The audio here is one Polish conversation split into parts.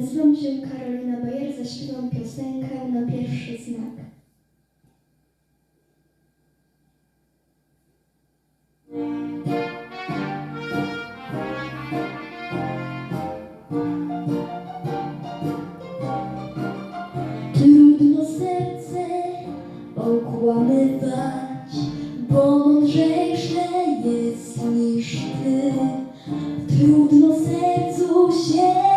Nazywam się Karolina Bajer, zaśpiewam piosenkę na pierwszy znak. Trudno serce okłamywać, bo mądrzejsze jest niż ty. Trudno sercu się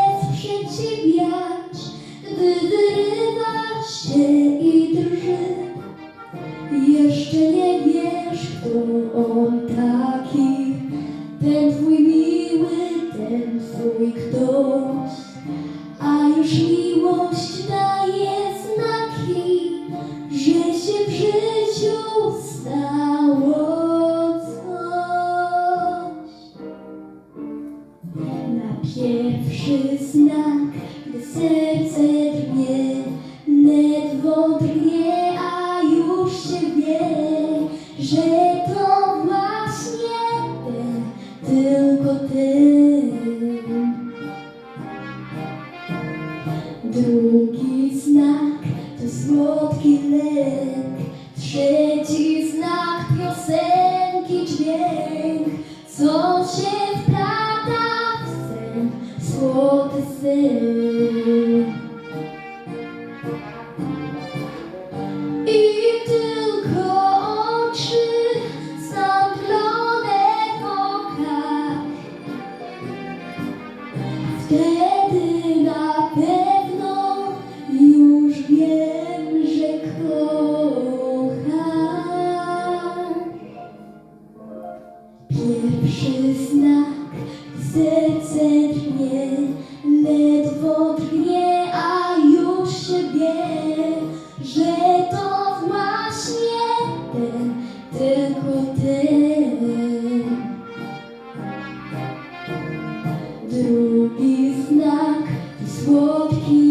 miłość daje znaki, że się w życiu stało coś. Na pierwszy znak, gdy serce drgnie, ledwo drgnie, a już się wie, że to Drugi znak to słodki lek, trzeci znak piosenki dźwięk, co się wplata w sen, słody sen. I Pierwszy znak, serce drgnie, ledwo drgnie, a już się wie, że to właśnie ten, tylko ten. Drugi znak słodki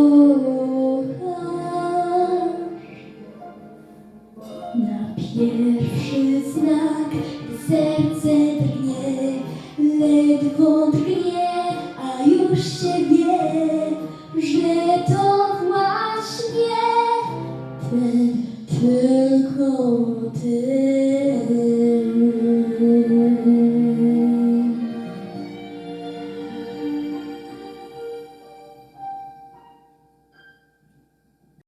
na pierwszy znak, serce drgnie, ledwo drgnie, a już się wie, że to właśnie ty, tylko ty.